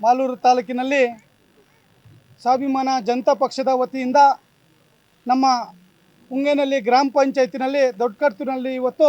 ಮಾಲೂರು ತಾಲೂಕಿನಲ್ಲಿ ಸ್ವಾಭಿಮಾನ ಜನತಾ ಪಕ್ಷದ ವತಿಯಿಂದ ನಮ್ಮ ಉಂಗೇನಲ್ಲಿ ಗ್ರಾಮ ಪಂಚಾಯತಿನಲ್ಲಿ ದೊಡ್ಡಕರ್ತೂರಿನಲ್ಲಿ ಇವತ್ತು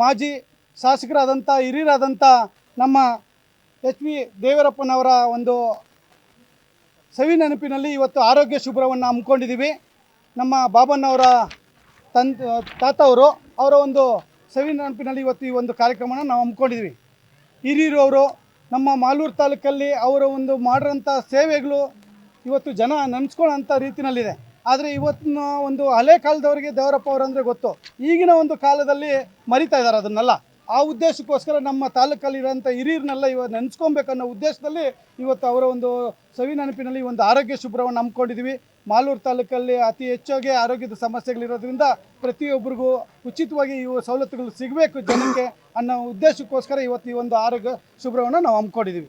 ಮಾಜಿ ಶಾಸಕರಾದಂಥ, ಹಿರಿಯರಾದಂಥ ನಮ್ಮ ಎಚ್ ವಿ ದೇವರಪ್ಪನವರ ಒಂದು ಸವಿ ನೆನಪಿನಲ್ಲಿ ಇವತ್ತು ಆರೋಗ್ಯ ಶುಭ್ರವನ್ನು ಹಮ್ಮಿಕೊಂಡಿದ್ದೀವಿ. ನಮ್ಮ ಬಾಬಣ್ಣವರ ತನ್ ತಾತ ಅವರು ಒಂದು ಸವಿ ನೆನಪಿನಲ್ಲಿ ಇವತ್ತು ಈ ಒಂದು ಕಾರ್ಯಕ್ರಮನ ನಾವು ಹಮ್ಮಿಕೊಂಡಿದ್ದೀವಿ. ಹಿರಿಯರು ಅವರು ನಮ್ಮ ಮಾಲೂರು ತಾಲೂಕಲ್ಲಿ ಅವರ ಒಂದು ಮಾಡಿರೋಂಥ ಸೇವೆಗಳು ಇವತ್ತು ಜನ ನೆನೆಸ್ಕೊಳ್ಳೋಂಥ ರೀತಿನಲ್ಲಿದೆ. ಆದರೆ ಇವತ್ತಿನ ಒಂದು ಹಳೆ ಕಾಲದವರಿಗೆ ದೇವರಪ್ಪ ಅವರಂದರೆ ಗೊತ್ತು. ಈಗಿನ ಒಂದು ಕಾಲದಲ್ಲಿ ಮರಿತಾ ಇದ್ದಾರೆ ಅದನ್ನೆಲ್ಲ. ಆ ಉದ್ದೇಶಕ್ಕೋಸ್ಕರ ನಮ್ಮ ತಾಲೂಕಲ್ಲಿರೋಂಥ ಹಿರಿಯರನ್ನೆಲ್ಲ ಇವತ್ತು ನೆನೆಸ್ಕೊಬೇಕನ್ನೋ ಉದ್ದೇಶದಲ್ಲಿ ಇವತ್ತು ಅವರ ಒಂದು ಸವಿ ನೆನಪಿನಲ್ಲಿ ಒಂದು ಆರೋಗ್ಯ ಶುಭ್ರವನ್ನು ಹಮ್ಮಿಕೊಂಡಿದ್ದೀವಿ ಮಾಲೂರು ತಾಲೂಕಲ್ಲಿ ಅತಿ ಹೆಚ್ಚಾಗಿ ಆರೋಗ್ಯದ ಸಮಸ್ಯೆಗಳಿರೋದ್ರಿಂದ ಪ್ರತಿಯೊಬ್ಬರಿಗೂ ಉಚಿತವಾಗಿ ಇವು ಸವಲತ್ತುಗಳು ಸಿಗಬೇಕು ಜನಕ್ಕೆ ಅನ್ನೋ ಉದ್ದೇಶಕ್ಕೋಸ್ಕರ ಇವತ್ತು ಈ ಒಂದು ಆರೋಗ್ಯ ಶುಭ್ರವನ್ನು ನಾವು ಹಮ್ಮಿಕೊಂಡಿದ್ದೀವಿ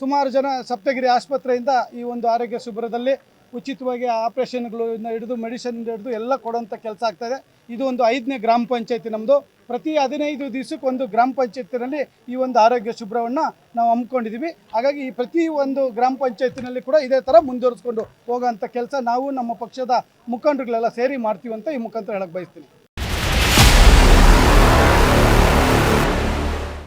ಸುಮಾರು ಜನ ಸಪ್ತಗಿರಿ ಆಸ್ಪತ್ರೆಯಿಂದ ಈ ಒಂದು ಆರೋಗ್ಯ ಶಿಬಿರದಲ್ಲಿ ಉಚಿತವಾಗಿ ಆಪ್ರೇಷನ್ಗಳು ಹಿಡಿದು ಮೆಡಿಸಿನ್ ಹಿಡಿದು ಎಲ್ಲ ಕೊಡೋಂಥ ಕೆಲಸ ಆಗ್ತಾಯಿದೆ ಇದು. ಒಂದು ಐದನೇ ಗ್ರಾಮ ಪಂಚಾಯತಿ ನಮ್ಮದು ಪ್ರತಿ ಹದಿನೈದು ದಿವಸಕ್ಕೆ ಒಂದು ಗ್ರಾಮ ಪಂಚಾಯತಿನಲ್ಲಿ ಈ ಒಂದು ಆರೋಗ್ಯ ಶುಭ್ರವನ್ನು ನಾವು ಹಮ್ಮಿಕೊಂಡಿದ್ದೀವಿ. ಹಾಗಾಗಿ ಈ ಪ್ರತಿ ಒಂದು ಗ್ರಾಮ ಪಂಚಾಯತಿನಲ್ಲಿ ಕೂಡ ಇದೇ ಥರ ಮುಂದುವರಿಸ್ಕೊಂಡು ಹೋಗೋಂಥ ಕೆಲಸ ನಾವು ನಮ್ಮ ಪಕ್ಷದ ಮುಖಂಡರುಗಳೆಲ್ಲ ಸೇರಿ ಮಾಡ್ತೀವಿ ಅಂತ ಈ ಮುಖಾಂತರ ಹೇಳಕ್ಕೆ ಬಯಸ್ತೀನಿ.